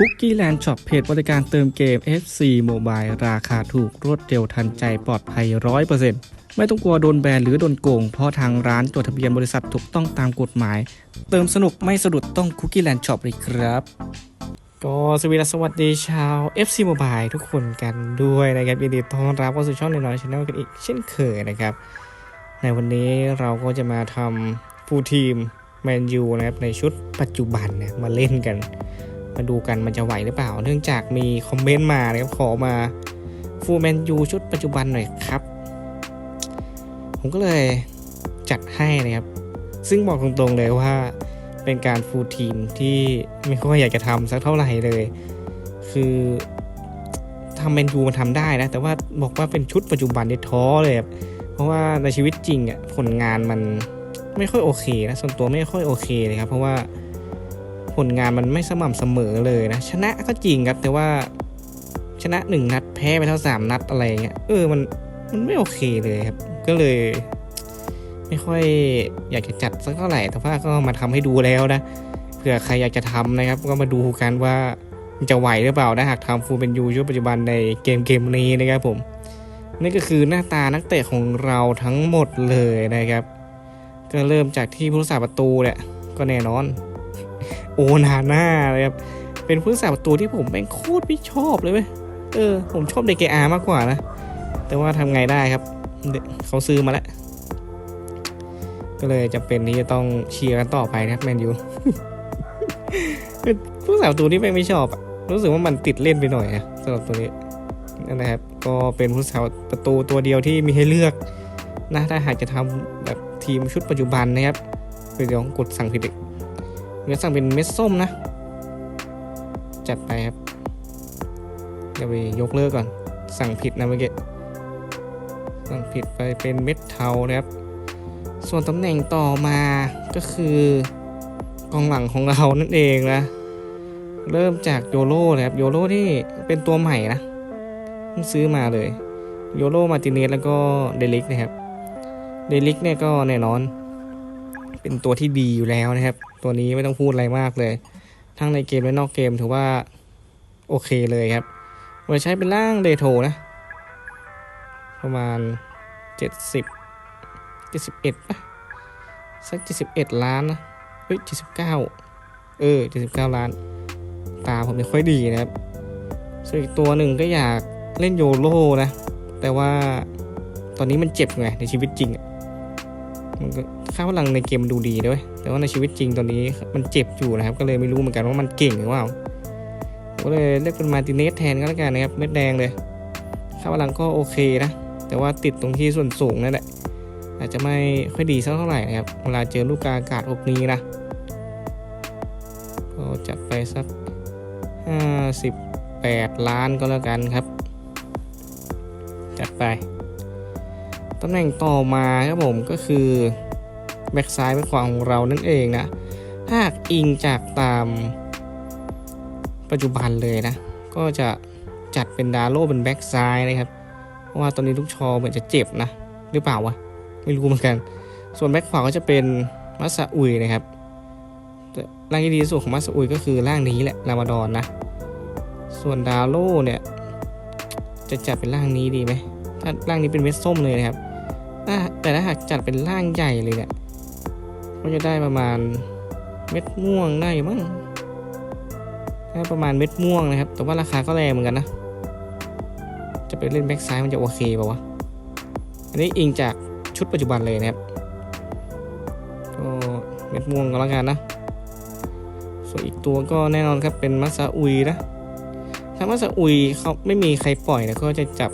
คุกกี้แลนด์ช็อปเพจบริการเติมเกม FC Mobile ราคาถูกรวดเร็วทันใจปลอดภัย 100%ไม่ต้องกลัวโดนแบนหรือโดนโกง เพราะทางร้านจดทะเบียนบริษัทถูกต้องตามกฎหมาย เติมสนุกไม่สะดุดต้องคุกกี้แลนด์ช็อปเลยครับ ก็สวีสวัสดีชาว FC Mobile ทุกคนกันด้วยนะครับยินดีต้อนรับเข้าสู่ช่องในน้อยชาแนลกันอีกเช่นเคยนะครับ ในวันนี้เราก็จะมาทำฟูลทีมแมนยูนะครับในชุดปัจจุบันเนี่ยมาเล่นกัน มาดูกันมันจะไหวหรือเปล่า เนื่องจากมีคอมเมนต์มานะครับขอมาฟูลแมนยูชุดปัจจุบันหน่อยครับ ผมก็เลยจัดให้นะครับ ซึ่งบอกตรงๆเลยว่าเป็นการฟูลทีมที่ไม่ค่อยอยากจะทำสักเท่าไหร่เลย คือทำแมนยูมันทำได้นะ แต่ว่าบอกว่าเป็นชุดปัจจุบันเนี่ยท้อเลยครับเพราะว่าในชีวิตจริงอะผลงานมันไม่ค่อยโอเคนะส่วนตัวไม่ค่อยโอเคเลยครับ เพราะว่า ผลงานมันไม่สม่ำเสมอเลยนะ ชนะก็จริงครับ แต่ว่าชนะหนึ่งนัดแพ้ไปเท่าสามนัดอะไรเงี้ยเออมันมันไม่โอเคเลยครับ ก็เลย ไม่ค่อยอยากจะจัดสักเท่าไหร่แต่ว่าก็มาทำให้ดูแล้วนะเผื่อใครอยากจะทำนะครับ ก็มาดูกันว่าจะไหวหรือเปล่านะหากทำฟูเป็นยูชุดปัจจุบันในเกมเกมนี้นะครับผมนี่ก็คือหน้าตานักเตะของเราทั้งหมดเลยนะครับ ก็เริ่มจากที่ผู้รักษาประตูเนี่ยก็แน่นอน โอนาน่าเลยครับ เป็นผู้รักษาประตูที่ผมเป็นโคตรไม่ชอบเลยเว้ย เออ ผมชอบเดเกอามากกว่านะ แต่ว่าทำไงได้ครับเดเขาซื้อมาแล้ว ก็เลยจะเป็นที่จะต้องเชียร์กันต่อไปนะครับแมนยูผู้รักษาประตูที่ไม่ไม่ชอบอะรู้สึกว่ามันติดเล่นไปหน่อยนะสำหรับตัวนี้นั่นนะครับ ก็เป็นผู้สาประตูตัวเดียวที่มีให้เลือกนะถ้าหากจะทำแบบทีมชุดปัจจุบันนะครับเดี๋ยวกดสั่งผิดอีก เดี๋ยวสั่งเป็นเม็ดส้มนะ จัดไปครับ เดี๋ยวไปยกเลิกก่อน สั่งผิดนะเมื่อกี้ สั่งผิดไปเป็นเม็ดเทานะครับ ส่วนตำแหน่งต่อมาก็คือกองหลังของเรานั่นเองนะ เริ่มจากโยโร่นะครับ โยโร่ที่เป็นตัวใหม่นะเพิ่งซื้อมาเลย โยโรมาติเนสแล้วก็เดลิกนะครับ เดลิกเนี่ยก็แน่นอน เป็นตัวที่ดีอยู่แล้วนะครับ ตัวนี้ไม่ต้องพูดอะไรมากเลย ทั้งในเกมและนอกเกมถือว่า โอเคเลยครับไว้ใช้เป็นร่างเดโทนะ ประมาณ 70 71ป่ะสัก 71 ล้านนะเฮ้ย79 เออ 79 ล้าน ตาผมไม่ค่อยดีนะครับ ส่วนอีกตัวหนึ่งก็อยากเล่นโยโร่นะ แต่ว่าตอนนี้มันเจ็บไงในชีวิตจริงอะ ค่าพลังในเกมมันดูดีด้วย แต่ว่าในชีวิตจริงตอนนี้มันเจ็บอยู่นะครับ ก็เลยไม่รู้เหมือนกันว่ามันเก่งหรือเปล่าก็เลยเลือกเป็นมาติเนสแทนก็แล้วกันนะครับเม็ดแดงเลย ค่าพลังก็โอเคนะ แต่ว่าติดตรงที่ส่วนสูงนั่นแหละ อาจจะไม่ค่อยดีสักเท่าไหร่นะครับ เวลาเจอลูกกาอากาศพวกนี้นะ ก็จัดไปสักห้าสิบแปดล้านก็แล้วกันครับ จัดไป ตำแหน่งต่อมาครับผมก็คือแบ็กซ้ายแบ็กขวาของเรานั่นเองนะหากอิงจากตามปัจจุบันเลยนะ ก็จะจัดเป็นดาโลเป็นแบ็กซ้ายนะครับ เพราะว่าตอนนี้ลูกชอเหมือนจะเจ็บนะ หรือเปล่าวะ ไม่รู้เหมือนกัน ส่วนแบ็กขวาก็จะเป็นมัสซาอุยนะครับแต่ร่างที่ดีที่สุดของมัสซาอุยก็คือร่างนี้แหละรามาดอนนะ ส่วนดาโลเนี่ย จะจัดเป็นร่างนี้ดีไหมถ้าร่างนี้เป็นเม็ดส้มเลยนะครับ ถ้าแต่ถ้าหากจัดเป็นร่างใหญ่เลยเนี่ยก็จะได้ประมาณเม็ดม่วงได้มั้งได้ประมาณเม็ดม่วงนะครับ แต่ว่าราคาก็แรงเหมือนกันนะ จะไปเล่นแบ็กซ้ายมันจะโอเคป่าวะ อันนี้อิงจากชุดปัจจุบันเลยนะครับก็เม็ดม่วงก็แล้วกันนะ ส่วนอีกตัวก็แน่นอนครับเป็นมัสซาอุยนะ ถ้ามัสซาอุยเขาไม่มีใครปล่อยนะก็จะจับ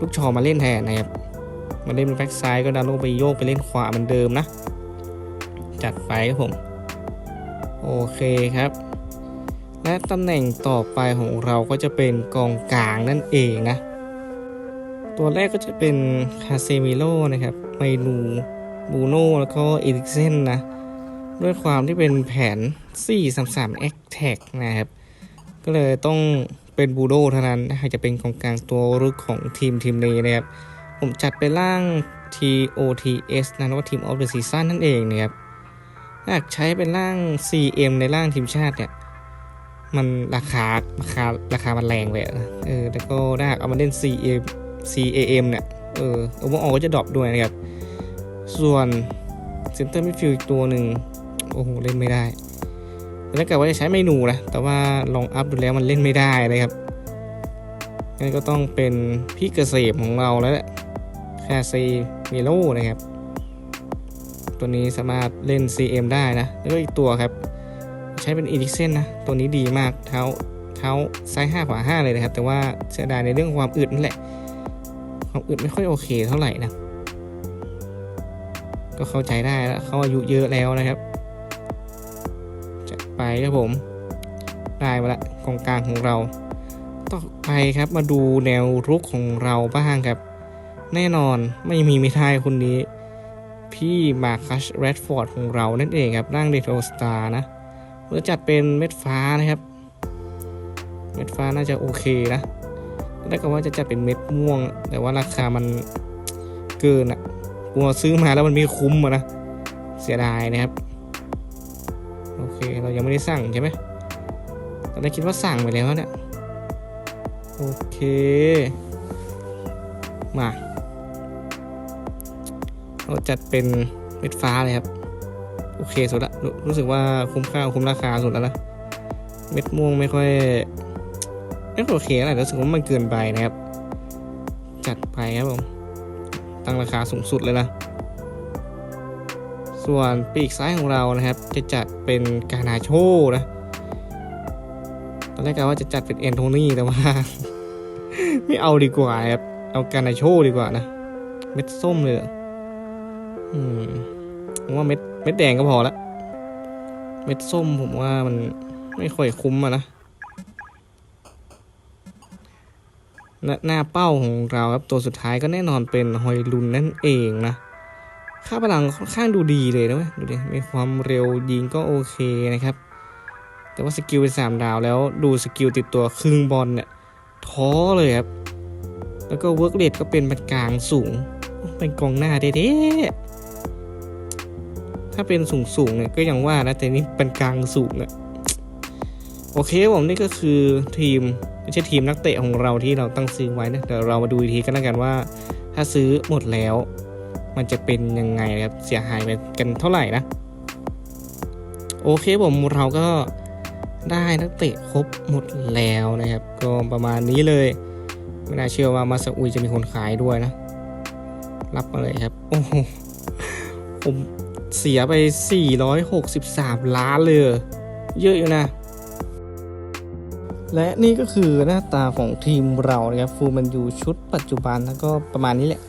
ลูกชอมาเล่นแทนนะครับ มาเล่นเป็นแบ็กซ้ายก็ดาโลไปโยกไปเล่นขวาเหมือนเดิมนะ จัดไปครับผม โอเคครับ และตำแหน่งต่อไปของเราก็จะเป็นกองกลางนั่นเองนะ ตัวแรกก็จะเป็นคาเซมิโลนะครับไมนูบูโน่แล้วก็เอริกเซนนะ ด้วยความที่เป็นแผน 433 a t t a c นะครับ ก็เลยต้องเป็นบูโดเท่านั้นหากจะเป็นกองกลางตัวรุกของทีมทีมนี้นะครับ ผมจัดไปล่าง TOTS นะว่าทีมออฟเดอะซีซั่นนั่นเองนะครับหากใช้เป็นร่าง CM ในร่างทีมชาติเนี่ย มันราคาราคาราคามันแรงเลยเออแล้วก็ถ้าหากเอามาเล่น Cm CAM เนี่ย เออโอเวอร์ออก็จะดรอปด้วยนะครับ ส่วนเซนเตอร์มิดฟิลด์อีกตัวหนึ่งโอ้โห เล่นไม่ได้แล้วกะว่าจะใช้เมนูนะ แต่ว่าลองอัพดูแล้วมันเล่นไม่ได้นะครับงั้นก็ต้องเป็นพี่เกษมของเราแล้วแหละ คาเซมิโลนะครับ ตัวนี้สามารถเล่น CM ได้นะ แล้วก็อีกตัวครับ ใช้เป็นอีลิกเซนนะ ตัวนี้ดีมากเท้าเท้าซ้าย5ขวา5เลยนะครับ แต่ว่าเสียดายในเรื่องความอึดนั่นแหละ ความอึดไม่ค่อยโอเคเท่าไหร่นะ ก็เข้าใจได้แล้วเขาอายุเยอะแล้วนะครับจะไปครับผม ได้มาละกองกลางของเรา ต่อไปครับมาดูแนวรุกของเราบ้างครับ แน่นอนไม่มีไม่ได้คนนี้ พี่มาคัชแรดฟอร์ดของเรานั่นเองครับร่างเดโทสตาร์นะเราจัดเป็นเม็ดฟ้านะครับ เม็ดฟ้าน่าจะโอเคนะแล้วก็ว่าจะจัดเป็นเม็ดม่วง แต่ว่าราคามันเกินอะกลัวซื้อมาแล้วมันไม่คุ้มอะนะเสียดายนะครับ โอเคเรายังไม่ได้สั่งใช่ไหมตอนแรกคิดว่าสั่งไปแล้วเนี่ยโอเค มา เราจัดเป็นเม็ดฟ้าเลยครับ โอเคสุดละรู้รู้สึกว่าคุ้มค่าคุ้มราคาสุดแล้วนะ เม็ดม่วงไม่ค่อยไม่ค่อยโอเคอะไรรู้สึกว่ามันเกินไปนะครับ จัดไปครับผม ตั้งราคาสูงสุดเลยนะ ส่วนปีกซ้ายของเรานะครับ จะจัดเป็นกานาโชนะตอนแรกกะว่าจะจัดเป็นแอนโทนีแต่ว่า ไม่เอาดีกว่าครับ เอากานาโชดีกว่านะ เม็ดส้มเลยเหร อืมผมว่าเม็ดเม็ดแดงก็พอละ เม็ดส้มผมว่ามันไม่ค่อยคุ้มอะนะและหน้าเป้าของเราครับตัวสุดท้ายก็แน่นอนเป็นฮอยลุนนั่นเองนะ ค่าพลังค่อนข้างดูดีเลยนะเว้ยดูดิมีความเร็วยิงก็โอเคนะครับ แต่ว่าสกิลเป็นสามดาวแล้วดูสกิลติดตัวครึ่งบอลเนี่ยท้อเลยครับ แล้วก็เวิร์กเรทก็เป็นปานกลางสูง เป็นกองหน้าเด้ๆ ถ้าเป็นสูงสูงเนี่ยก็ยังว่านะ แต่นี่เป็นกลางสูงอะโอเคผมนี่ก็คือทีมไม่ใช่ทีมนักเตะของเราที่เราตั้งซื้อไว้นะเดี๋ยวเรามาดูอีกทีกันแล้วกันว่า ถ้าซื้อหมดแล้ว มันจะเป็นยังไงครับเสียหายไปกันเท่าไหร่นะ โอเคผมเราก็ได้นักเตะครบหมดแล้วนะครับ ก็ประมาณนี้เลยไม่น่าเชื่อว่ามาซาอุยจะมีคนขายด้วยนะ รับมาเลยครับ โอ้โหผม เสียไป 463 ล้านเลย เยอะอยู่นะ และนี่ก็คือหน้าตาของทีมเรานะครับ ฟูมันอยู่ชุดปัจจุบันแล้วก็ประมาณนี้แหละ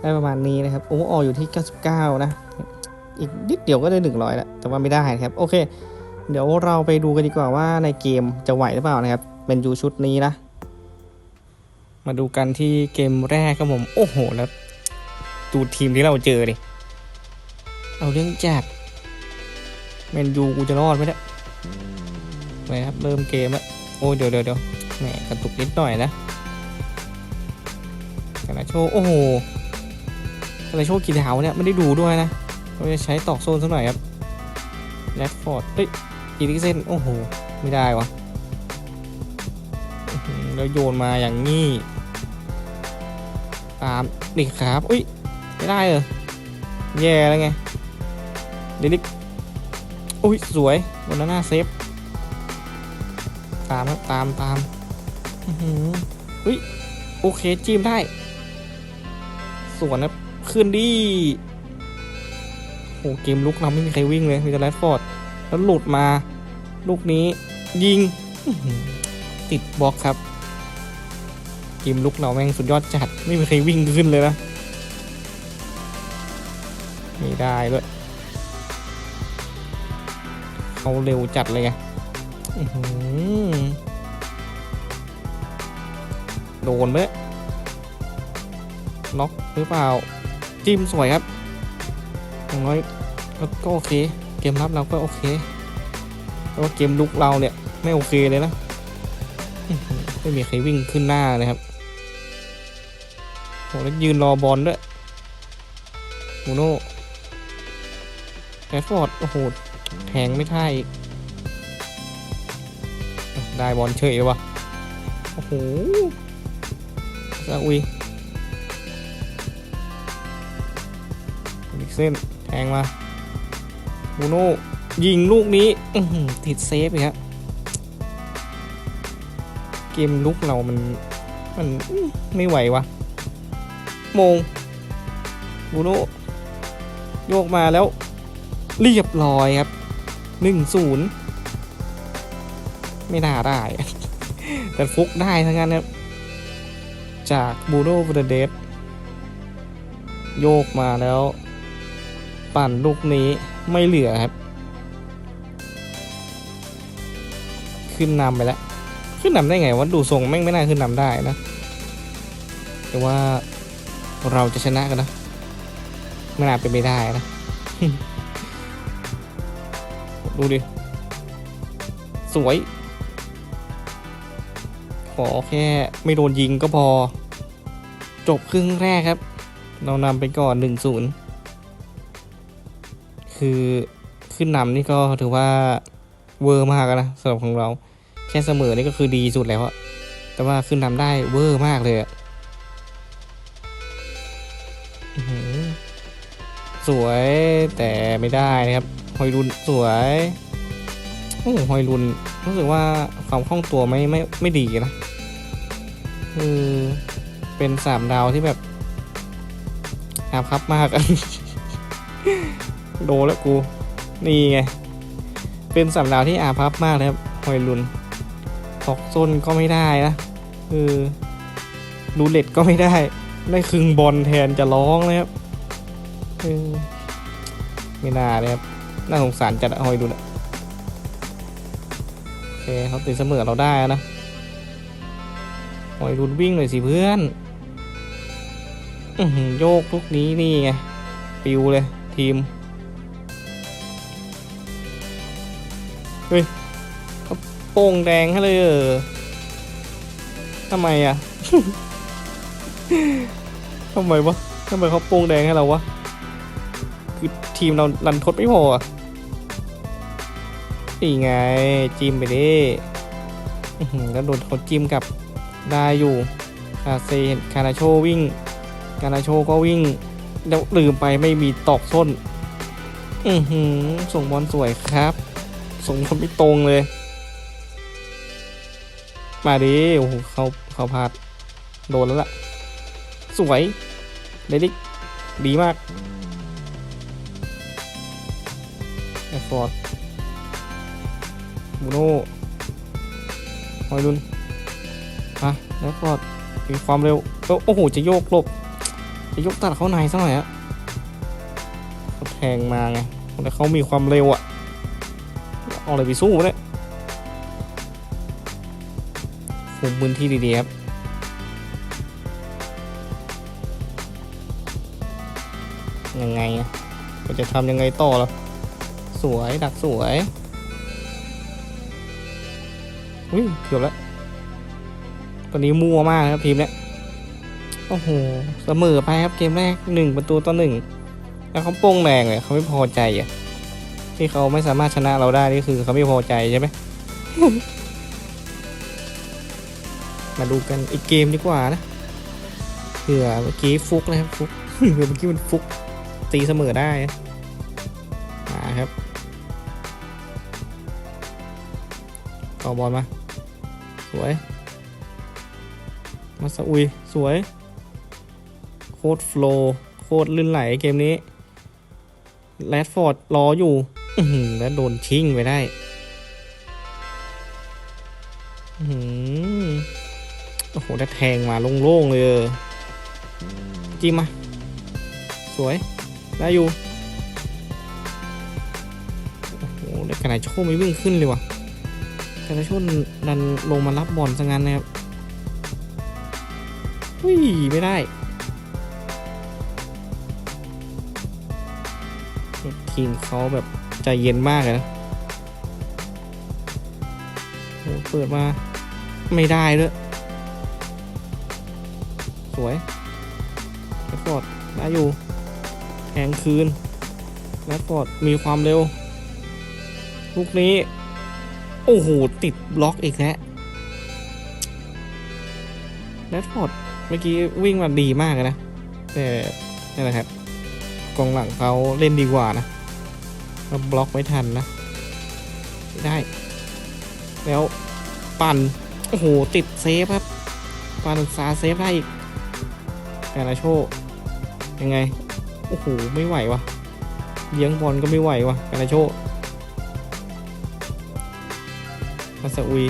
ได้ประมาณนี้นะครับ โอเวอร์อออยู่ที่ 99 นะ อีกนิดเดียวก็ได้ 100 แล้ว แต่ว่าไม่ได้ครับ โอเค เดี๋ยวเราไปดูกันดีกว่าว่าในเกมจะไหวหรือเปล่านะครับเป็นยูชุดนี้นะ มาดูกันที่เกมแรกครับผม โอ้โห แล้วดูทีมที่เราเจอดิ เอาเรื่องจัดแมนยูกูจะรอดไหมเนี่ยไปครับเริ่มเกมแล้วโอ้ยเดี๋ยวเดี๋ยวเดี๋ยวแหมกระตุกนิดหน่อยนะกานโชโอ้โหกานโชกี่ดาวเนี่ยไม่ได้ดูด้วยนะเราจะใช้ตอกโซนสักหน่อยครับแรดฟอร์ดเฮ้ยอีลิเซนโอ้โห ไม่ได้วะแล้วโยนมาอย่างนี้ ตามนี่ครับ อุ้ย ไม่ได้เหรอ แย่แล้วไง เดลิกอุ้ย สวยบนหน้าเซฟ ตามครับตามตามอื้อหืออุ้ย โอเค จิ้มได้ สวนนะขึ้นดีโหเกมลุกเราไม่มีใครวิ่งเลย มีแต่แรดฟอร์ด แล้วหลุดมา ลูกนี้ ยิง ติดบล็อกครับ เกมลุกเราแม่งสุดยอดจัด ไม่มีใครวิ่งขึ้นเลยนะ ไม่ได้ด้วย เขาเร็วจัดเลยไงโดนไหมน็อกหรือเปล่า จิ้มสวยครับอย่างน้อยก็โอเค เกมรับเราก็โอเคแต่ว่าเกมลุกเราเนี่ย ไม่โอเคเลยนะไม่มีใครวิ่งขึ้นหน้าเลยครับโหแล้วยืนรอบอลด้วยโมโน่แรดฟอร์ด โอ้โห แทงไม่ท่ายอีก ได้บอลเฉยเลยวะโอ้โหซาอุยอีกเส้นแทงมาบูโน่ยิงลูกนี้ติดเซฟอีกครับเกมลุกเรามัน มันไม่ไหววะโมงบูโน่โยกมาแล้ว เรียบร้อยครับ หนึ่งศูนย์ไม่น่าได้ แต่ฟุกได้ทั้งนั้นครับ จากบูโน่ฟเดเดสโยกมาแล้ว ปั่นลูกนี้ไม่เหลือครับ ขึ้นนำไปแล้ว ขึ้นนำได้ไงวะดูทรงแม่งไม่น่าขึ้นนำได้นะ แต่ว่าเราจะชนะกันนะไม่น่าเป็นไปได้นะ ดูดิ สวย ขอแค่ไม่โดนยิงก็พอ จบครึ่งแรกครับ เรานำไปก่อนหนึ่งศูนย์คือขึ้นนำนี่ก็ถือว่าเวอร์มากนะสำหรับของเรา แค่เสมอนี่ก็คือดีสุดแล้วอะแต่ว่าขึ้นนำได้เวอร์มากเลยอะสวยแต่ไม่ได้นะครับ ฮอยรุนสวยโอ้หฮอยรุนรู้สึกว่าความคล่องตัวไม่ไม่ไม่ดีนะคือเป็นสามดาวที่แบบอาพับมากอะโดแล้วกู นี่ไง เป็นสามดาวที่อาพับมากเลยครับฮอยรุนตอกซนก็ไม่ได้นะคือรูเล็ตก็ไม่ได้ได้ครึ่งบอลแทนจะร้องเลยครับเออไม่น่าเลยครับ น่าสงสารจัดอะฮอยรุนะโอเคเขาตีเสมอเราได้นะฮอยรุนวิ่งหน่อยสิเพื่อนอือหือโยกลูกนี้นี่ไงปิวเลยทีมเฮ้ยเขาโป่งแดงให้เลยเออทำไมอะทำไมวะทำไมเขาโป่งแดงให้เราวะ คือทีมเรารันทดไม่พออะนี่ไง จิ้มไปดิแล้วโดนเขาจิ้มกับได้อยู่คาเซนคานาโชวิ่งคานาโชก็วิ่ง แล้วลืมไปไม่มีตอกส้น อือหือ ส่งบอลสวยครับ ส่งบอลไม่ตรงเลย มาดิ โอ้โหเขาเขาพลาด โดนแล้วล่ะ สวยเดดิกดีมาก แอฟอร์ดบูโน่ฮอยลุนอะแอฟฟอร์ดมีความเร็วโอ้โอ้โห จะโยกลบ จะยกตัดเข้าในซะหน่อยอะเขาแทงมาไงแต่เขามีความเร็วอะเอาอะไรไปสู้เนี่ยคุมพื้นที่ดีๆครับยังไงอะเราจะทำยังไงต่อล่ะ สวย ดักสวยอุ้ยเกือบแล้วตอนนี้มัวมากนะครับทีมเนี้ยโอ้โหเสมอไปครับเกมแรกหนึ่งประตูต่อหนึ่งแล้วเขาโป้งแรงเลยเขาไม่พอใจอะที่เขาไม่สามารถชนะเราได้นี่คือเขาไม่พอใจใช่ไหมมาดูกันอีกเกมดีกว่านะเผื่อเมื่อกี้ฟุกนะครับฟุกเผื่อเมื่อกี้มันฟุกตีเสมอได้นะครับ ต่อบอลมา สวย มาสอุย สวย โคตรโฟลว์โคตรลื่นไหลเกมนี้แรดฟอร์ดรออยู่แล้วโดนชิงไปได้โอ้โหได้แทงมาโล่งๆเลยจิ้มมา สวย ได้อยู่ โอ้โหแล้กระไรโชคไม่วิ่งขึ้นเลยว่ะ กระไรโชคดันลงมารับบอลซะงั้นนะครับอุ้ยไม่ได้ทีมเขาแบบใจเย็นมากเลยนะเปิดมาไม่ได้ด้วยสวยแรดฟอร์ดได้อยู่แทงคืนแรดฟอร์ดมีความเร็ว ลูกนี้ โอ้โห ติดบล็อกอีกแล้วแรดฟอร์ดเมื่อกี้วิ่งมาดีมากนะ แต่นี่แหละครับกองหลังเขาเล่นดีกว่านะเราบล็อกไม่ทันนะไม่ได้ แล้วปั่น โอ้โห ติดเซฟครับปั่นซาเซฟได้อีกการาโชยังไง โอ้โห ไม่ไหววะเลี้ยงบอลก็ไม่ไหววะการาโช มาสอุย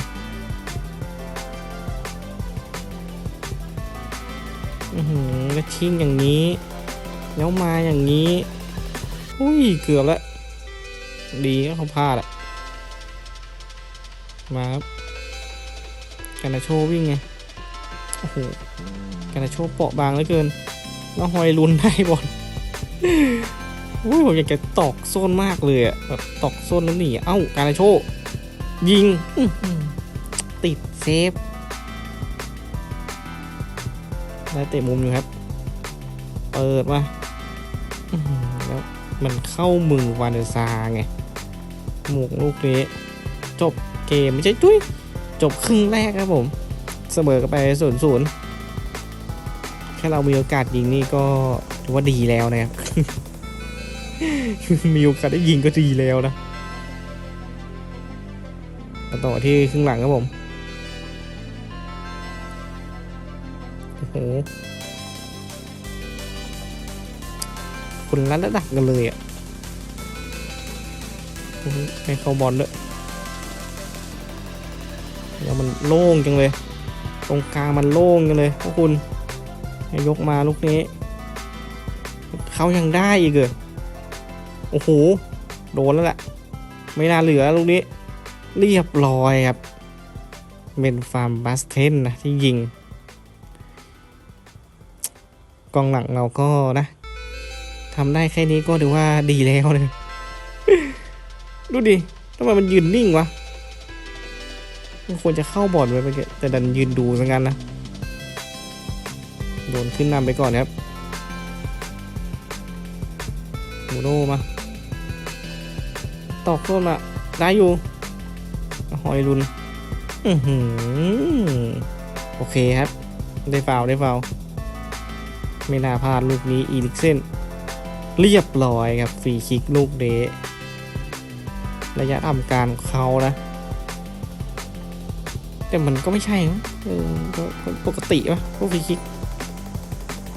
อือหือแล้วชิงอย่างนี้ แล้วมาอย่างนี้ อุ้ย เกือบแล้วดีก็เขาพลาดอะมาครับการนาโชวิ่งไง โอ้โหการนาโชเปราะบางเหลือเกิน แล้วหอยลุนได้บอลอุ้ยผมอยากจะตอกโซนมากเลยอะแบบตอกโซนแล้วหนีเอ้าการนาโช ยิงอื้อหือติดเซฟได้เตะมุมอยู่ครับ เปิดมาอื้อหือแล้วมันเข้ามือวานเดอร์ซาร์ไงหมวกลูกนี้ จบเกมไม่ใช่จุ้ยจบครึ่งแรกครับผม เสมอกันไปศูนย์ศูนย์แค่เรามีโอกาสยิงนี่ก็ถือว่าดีแล้วนะครับ มีโอกาสได้ยิงก็ดีแล้วนะ มาต่อที่ครึ่งหลังครับผมโอ้โหคนละระดับกันเลยอะให้เข้าบอลด้วยแล้วมันโล่งจังเลย ตรงกลางมันโล่งจังเลยพวกคุณให้ยกมาลูกนี้ เขายังได้อีกเหรอโอ้โห โดนแล้วแหละ ไม่น่าเหลือลูกนี้ เรียบร้อยครับ เป็นฟาร์มบัสเทนนะที่ยิง กองหลังเราก็นะทำได้แค่นี้ก็ถือว่าดีแล้วเลยดูดิทำไมมันยืนนิ่งวะมันควรจะเข้าบอลไปเมื่อกี้แต่ดันยืนดูซะงั้นนะ โดนขึ้นนำไปก่อนครับโมโนมา ตอกต้นมาได้อยู่ หอยรุนโอเคครับ ได้ฟาวได้ฟาวไม่น่าพลาดลูกนี้อีลิกเซนเรียบร้อยครับฟรีคิกลูกเดะระยะทำการของเขานะ แต่มันก็ไม่ใช่มั้งเออก็ก็ปกติปะพวกฟรีคิก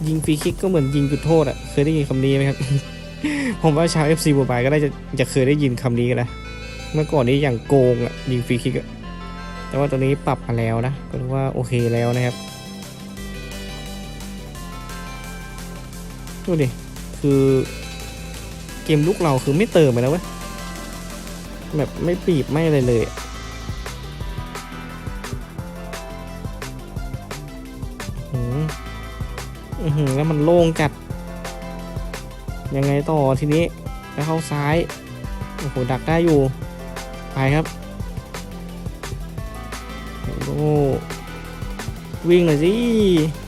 ยิงฟรีคิกก็เหมือนยิงจุดโทษอะเคยได้ยินคำนี้ไหมครับ ผมว่าชาว FC บัวบายก็ได้จะจะเคยได้ยินคำนี้กันนะ เมื่อก่อนนี้อย่างโกงอะยิงฟรีคิกอะแต่ว่าตอนนี้ปรับมาแล้วนะ ก็ถือว่าโอเคแล้วนะครับดูดิคือเกมลุกเราคือไม่เติมไปแล้วเว้ยแบบไม่ปีบไม่อะไรเลยอะอื้อหืออื้อหือแล้วมันโล่งจัด ยังไงต่อทีนี้ แล้วเข้าซ้าย โอ้โห ดักได้อยู่ ไปครับโอ้วิ่งหน่อยสิ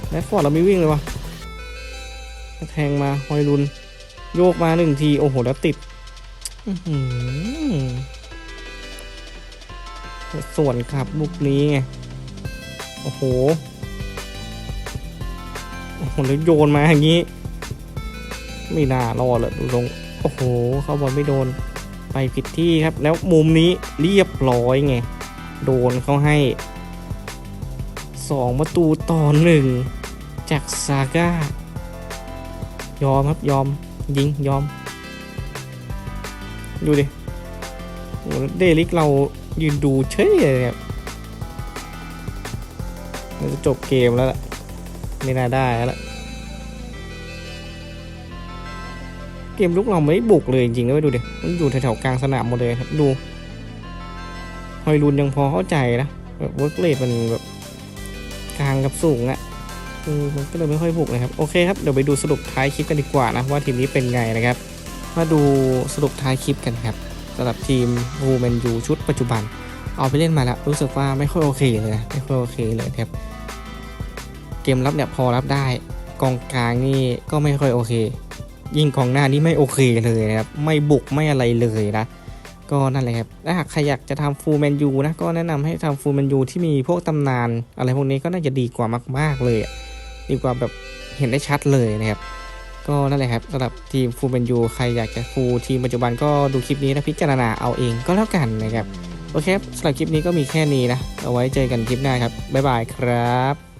แรดฟอร์ดเราไม่วิ่งเลยวะแทงมาฮอยลุน โยกมาหนึ่งที โอ้โห แล้วติดส่วนครับลูกนี้ไง โอ้โห โอ้โห แล้วโยนมาอย่างนี้ ไม่น่ารอดเลยดูตรง โอ้โห เข้าบอลไม่โดน ไปผิดที่ครับ แล้วมุมนี้เรียบร้อยไง โดนเขาให้สองประตูต่อหนึ่งจากซาก้ายอมครับยอมยิงยอม ดูดิโอ้เดลิกเรายืนดูเฉยเลยครับจะจบเกมแล้วล่ะ ไม่น่าได้แล้ว เกมลุกเราไม่บุกเลยจริงๆนะไปดูดิมันอยู่แถวๆกลางสนามหมดเลยครับดูฮอยรุนยังพอเข้าใจนะแบบเวิร์กเลทมันแบบกลางกับสูงอะเออมันก็เลยไม่ค่อยบุกนะครับโอเคครับเดี๋ยวไปดูสรุปท้ายคลิปกันดีกว่านะว่าทีมนี้เป็นไงนะครับมาดูสรุปท้ายคลิปกันครับสำหรับทีมวูแมนยูชุดปัจจุบัน เอาไปเล่นมาแล้วรู้สึกว่าไม่ค่อยโอเคเลยนะไม่ค่อยโอเคเลยครับ เกมรับเนี่ยพอรับได้กองกลางนี่ก็ไม่ค่อยโอเค ยิ่งกองหน้านี่ไม่โอเคเลยนะครับ ไม่บุกไม่อะไรเลยนะ ก็นั่นแหละครับถ้าหากใครอยากจะทำฟูลแมนยูนะ ก็แนะนำให้ทำฟูลแมนยูที่มีพวกตำนาน อะไรพวกนี้ก็น่าจะดีกว่ามาก ๆเลย ดีกว่าแบบเห็นได้ชัดเลยนะครับ ก็นั่นแหละครับสำหรับทีมฟูลแมนยูใครอยากจะฟูลทีมปัจจุบันก็ดูคลิปนี้แล้วพิจารณาเอาเองก็แล้วกันนะครับ โอเคสำหรับคลิปนี้ก็มีแค่นี้นะ เอาไว้เจอกันคลิปหน้าครับ บ๊ายบายครับ